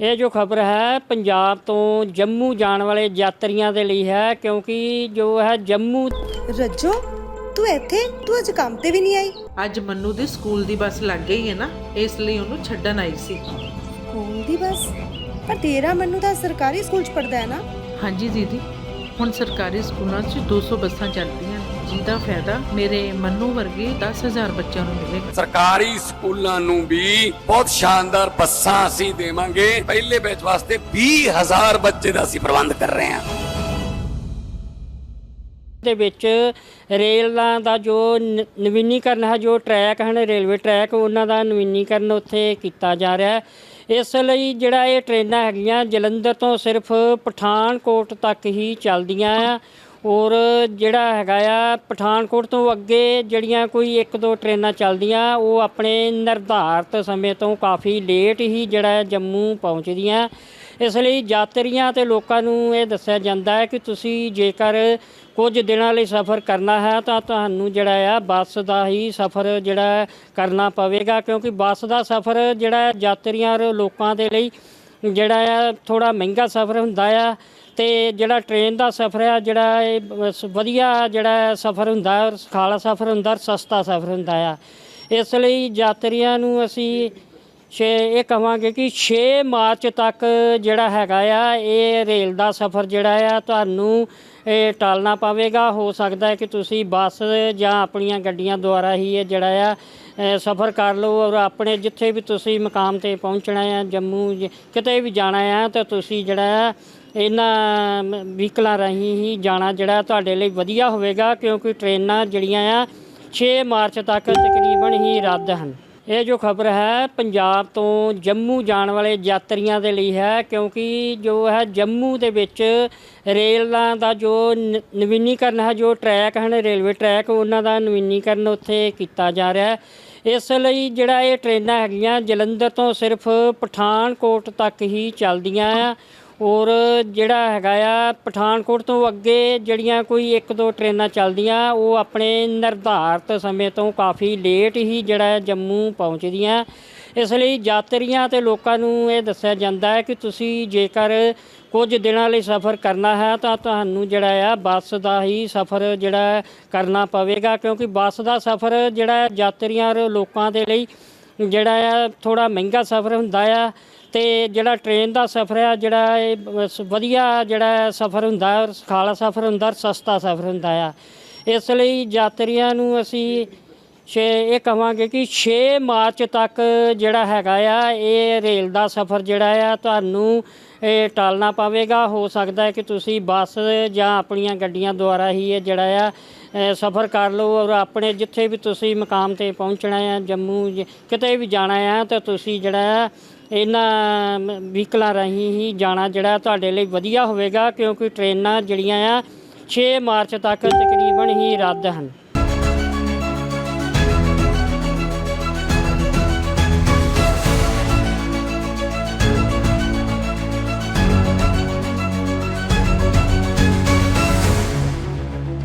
ਇਹ ਜੋ ਖਬਰ ਹੈ ਪੰਜਾਬ ਤੋਂ ਜੰਮੂ ਜਾਣ ਵਾਲੇ ਯਾਤਰੀਆਂ ਦੇ ਲਈ ਹੈ ਕਿਉਂਕਿ ਜੋ ਹੈ ਜੰਮੂ ਰੱਜੋ ਤੂੰ ਇੱਥੇ ਤੂੰ ਅੱਜ ਕੰਮ ਤੇ ਵੀ ਨਹੀਂ ਆਈ। ਅੱਜ ਮੰਨੂ ਦੀ ਸਕੂਲ ਦੀ ਬੱਸ ਲੱਗ ਗਈ ਹੈ ਨਾ ਇਸ ਲਈ ਉਹਨੂੰ ਛੱਡਣ ਆਈ ਸੀ। ਸਕੂਲ ਦੀ ਬਸ? ਪਰ ਤੇਰਾ ਮੈਨੂੰ ਤਾਂ ਸਰਕਾਰੀ ਸਕੂਲ ਚ ਪੜਦਾ ਹੈ ਨਾ। ਹਾਂਜੀ ਦੀਦੀ ਹੁਣ ਸਰਕਾਰੀ ਸਕੂਲਾਂ 'ਚ 200 ਬੱਸਾਂ ਚੱਲਦੀਆਂ। ਜਿਹਦਾ ਫਾਇਦਾ ਮੇਰੇ ਮੰਨੂ ਵਰਗੇ 10000 ਬੱਚਿਆਂ ਨੂੰ ਮਿਲੇਗਾ ਸਰਕਾਰੀ ਸਕੂਲਾਂ ਨੂੰ ਵੀ ਬਹੁਤ ਸ਼ਾਨਦਾਰ ਬੱਸਾਂ ਅਸੀਂ ਦੇਵਾਂਗੇ। ਪਹਿਲੇ ਬੈਚ ਵਾਸਤੇ 20000 ਬੱਚੇ ਦਾ ਅਸੀਂ ਪ੍ਰਬੰਧ ਕਰ ਰਹੇ ਹਾਂ। ਦੇ ਵਿੱਚ ਰੇਲਾਂ ਦਾ ਜੋ ਨਵੀਨੀਕਰਨ ਹੈ ਜੋ ਟਰੈਕ ਹਨ ਰੇਲਵੇ ਟਰੈਕ ਉਹਨਾਂ ਦਾ ਨਵੀਨੀਕਰਨ ਉੱਥੇ ਕੀਤਾ ਜਾ ਰਿਹਾ ਹੈ। ਇਸ ਲਈ ਜਿਹੜਾ ਇਹ ਟ੍ਰੇਨਾਂ ਹੈਗੀਆਂ ਜਲੰਧਰ ਤੋਂ ਸਿਰਫ ਪਠਾਨਕੋਟ ਤੱਕ ਹੀ ਚੱਲਦੀਆਂ ਆ। ਔਰ ਜਿਹੜਾ ਹੈਗਾ ਆ, ਪਠਾਨਕੋਟ ਤੋਂ ਅੱਗੇ ਜਿਹੜੀਆਂ ਕੋਈ ਇੱਕ ਦੋ ਟ੍ਰੇਨਾਂ ਚੱਲਦੀਆਂ, ਉਹ ਆਪਣੇ ਨਿਰਧਾਰਤ ਸਮੇਂ ਤੋਂ ਕਾਫੀ ਲੇਟ ਹੀ ਜਿਹੜਾ ਜੰਮੂ ਪਹੁੰਚਦੀਆਂ। ਇਸ ਲਈ ਯਾਤਰੀਆਂ ਤੇ ਲੋਕਾਂ ਨੂੰ ਇਹ ਦੱਸਿਆ ਜਾਂਦਾ ਹੈ ਕਿ ਤੁਸੀਂ ਜੇਕਰ ਕੁਝ ਦਿਨਾਂ ਲਈ ਸਫ਼ਰ ਕਰਨਾ ਹੈ, ਤਾਂ ਤੁਹਾਨੂੰ ਜਿਹੜਾ ਆ ਬੱਸ ਦਾ ਹੀ ਸਫ਼ਰ ਜਿਹੜਾ ਕਰਨਾ ਪਵੇਗਾ, ਕਿਉਂਕਿ ਬੱਸ ਦਾ ਸਫ਼ਰ ਜਿਹੜਾ ਯਾਤਰੀਆਂ ਔਰ ਲੋਕਾਂ ਦੇ ਲਈ ਜਿਹੜਾ ਆ ਥੋੜਾ ਮਹਿੰਗਾ ਸਫ਼ਰ ਹੁੰਦਾ ਆ। ਤੇ ਜਿਹੜਾ ਟ੍ਰੇਨ ਦਾ ਸਫ਼ਰ ਆ ਜਿਹੜਾ ਇਹ ਸ ਵਧੀਆ ਜਿਹੜਾ ਸਫ਼ਰ ਹੁੰਦਾ ਔਰ ਸੁਖਾਲਾ ਸਫ਼ਰ ਹੁੰਦਾ ਔਰ ਸਸਤਾ ਸਫ਼ਰ ਹੁੰਦਾ ਆ। ਇਸ ਲਈ ਯਾਤਰੀਆਂ ਨੂੰ ਅਸੀਂ ਛੇ ਇਹ ਕਹਾਂਗੇ ਕਿ 6 ਮਾਰਚ ਤੱਕ ਜਿਹੜਾ ਹੈਗਾ ਆ ਇਹ ਰੇਲ ਦਾ ਸਫ਼ਰ ਜਿਹੜਾ ਆ ਤੁਹਾਨੂੰ ਇਹ ਟਾਲਣਾ ਪਵੇਗਾ। ਹੋ ਸਕਦਾ ਹੈ ਕਿ ਤੁਸੀਂ ਬੱਸ ਜਾਂ ਆਪਣੀਆਂ ਗੱਡੀਆਂ ਦੁਆਰਾ ਹੀ ਇਹ ਜਿਹੜਾ ਆ ਅ, ਸਫ਼ਰ ਕਰ ਲਓ ਔਰ ਆਪਣੇ ਜਿੱਥੇ ਵੀ ਤੁਸੀਂ ਮਕਾਮ ਤੇ ਪਹੁੰਚਣਾ ਆ ਜੰਮੂ ਜ- ਕਿਤੇ ਵੀ ਜਾਣਾ ਆ ਤਾਂ ਤੁਸੀਂ ਜਿਹੜਾ ਆ ਇਹਨਾਂ ਵਹੀਕਲਾਂ ਰਾਹੀਂ ਹੀ ਜਾਣਾ ਜਿਹੜਾ ਤੁਹਾਡੇ ਲਈ ਵਧੀਆ ਹੋਵੇਗਾ, ਕਿਉਂਕਿ ਟ੍ਰੇਨਾਂ ਜਿਹੜੀਆਂ ਆ 6 ਮਾਰਚ ਤੱਕ ਤਕਰੀਬਨ ਹੀ ਰੱਦ ਹਨ। ਇਹ ਜੋ ਖਬਰ ਹੈ, ਪੰਜਾਬ ਤੋਂ ਜੰਮੂ ਜਾਣ ਵਾਲੇ ਯਾਤਰੀਆਂ ਦੇ ਲਈ ਹੈ, ਕਿਉਂਕਿ ਜੋ ਹੈ ਜੰਮੂ ਦੇ ਵਿੱਚ ਰੇਲਾਂ ਦਾ ਜੋ ਨ- ਨਵੀਨੀਕਰਨ ਹੈ, ਜੋ ਟਰੈਕ ਹਨ, ਰੇਲਵੇ ਟਰੈਕ, ਉਹਨਾਂ ਦਾ ਨਵੀਨੀਕਰਨ ਉੱਥੇ ਕੀਤਾ ਜਾ ਰਿਹਾ ਹੈ। ਇਸ ਲਈ ਜਿਹੜਾ ਇਹ ਟ੍ਰੇਨਾਂ ਹੈਗੀਆਂ, ਜਲੰਧਰ ਤੋਂ ਸਿਰਫ ਪਠਾਨਕੋਟ ਤੱਕ ਹੀ ਚੱਲਦੀਆਂ ਆ। ਔਰ ਜਿਹੜਾ ਹੈਗਾ ਆ, ਪਠਾਨਕੋਟ ਤੋਂ ਅੱਗੇ ਜਿਹੜੀਆਂ ਕੋਈ ਇੱਕ ਦੋ ਟ੍ਰੇਨਾਂ ਚੱਲਦੀਆਂ, ਉਹ ਆਪਣੇ ਨਿਰਧਾਰਤ ਸਮੇਂ ਤੋਂ ਕਾਫੀ ਲੇਟ ਹੀ ਜਿਹੜਾ ਜੰਮੂ ਪਹੁੰਚਦੀਆਂ। ਇਸ ਲਈ ਯਾਤਰੀਆਂ ਤੇ ਲੋਕਾਂ ਨੂੰ ਇਹ ਦੱਸਿਆ ਜਾਂਦਾ ਹੈ ਕਿ ਤੁਸੀਂ ਜੇਕਰ ਕੁਝ ਦਿਨਾਂ ਲਈ ਸਫ਼ਰ ਕਰਨਾ ਹੈ, ਤਾਂ ਤੁਹਾਨੂੰ ਜਿਹੜਾ ਆ ਬੱਸ ਦਾ ਹੀ ਸਫ਼ਰ ਜਿਹੜਾ ਕਰਨਾ ਪਵੇਗਾ, ਕਿਉਂਕਿ ਬੱਸ ਦਾ ਸਫ਼ਰ ਜਿਹੜਾ ਯਾਤਰੀਆਂ ਔਰ ਲੋਕਾਂ ਦੇ ਲਈ ਜਿਹੜਾ ਆ ਥੋੜਾ ਮਹਿੰਗਾ ਸਫ਼ਰ ਹੁੰਦਾ ਆ। ਤੇ ਜਿਹੜਾ ਟ੍ਰੇਨ ਦਾ ਸਫ਼ਰ ਆ ਜਿਹੜਾ ਇਹ ਬਸ ਵਧੀਆ ਜਿਹੜਾ ਸਫ਼ਰ ਹੁੰਦਾ ਔਰ ਸੁਖਾਲਾ ਸਫ਼ਰ ਹੁੰਦਾ ਔਰ ਸਸਤਾ ਸਫ਼ਰ ਹੁੰਦਾ ਆ। ਇਸ ਲਈ ਯਾਤਰੀਆਂ ਨੂੰ ਅਸੀਂ ਛੇ ਇਹ ਕਹਾਂਗੇ ਕਿ 6 ਮਾਰਚ ਤੱਕ ਜਿਹੜਾ ਹੈਗਾ ਆ ਇਹ ਰੇਲ ਦਾ ਸਫ਼ਰ ਜਿਹੜਾ ਆ ਤੁਹਾਨੂੰ ਇਹ ਟਾਲਣਾ ਪਵੇਗਾ। ਹੋ ਸਕਦਾ ਹੈ ਕਿ ਤੁਸੀਂ ਬੱਸ ਜਾਂ ਆਪਣੀਆਂ ਗੱਡੀਆਂ ਦੁਆਰਾ ਹੀ ਇਹ ਜਿਹੜਾ ਆ ਅ, ਸਫ਼ਰ ਕਰ ਲਓ ਔਰ ਆਪਣੇ ਜਿੱਥੇ ਵੀ ਤੁਸੀਂ ਮਕਾਮ ਤੇ ਪਹੁੰਚਣਾ ਆ ਜੰਮੂ ਜ- ਕਿਤੇ ਵੀ ਜਾਣਾ ਆ ਤਾਂ ਤੁਸੀਂ ਜਿਹੜਾ ਆ ਇਹਨਾਂ ਵਹੀਕਲਾਂ ਰਾਹੀਂ ਹੀ ਜਾਣਾ ਜਿਹੜਾ ਤੁਹਾਡੇ ਲਈ ਵਧੀਆ ਹੋਵੇਗਾ, ਕਿਉਂਕਿ ਟ੍ਰੇਨਾਂ ਜਿਹੜੀਆਂ ਆ 6 ਮਾਰਚ ਤੱਕ ਤਕਰੀਬਨ ਹੀ ਰੱਦ ਹਨ।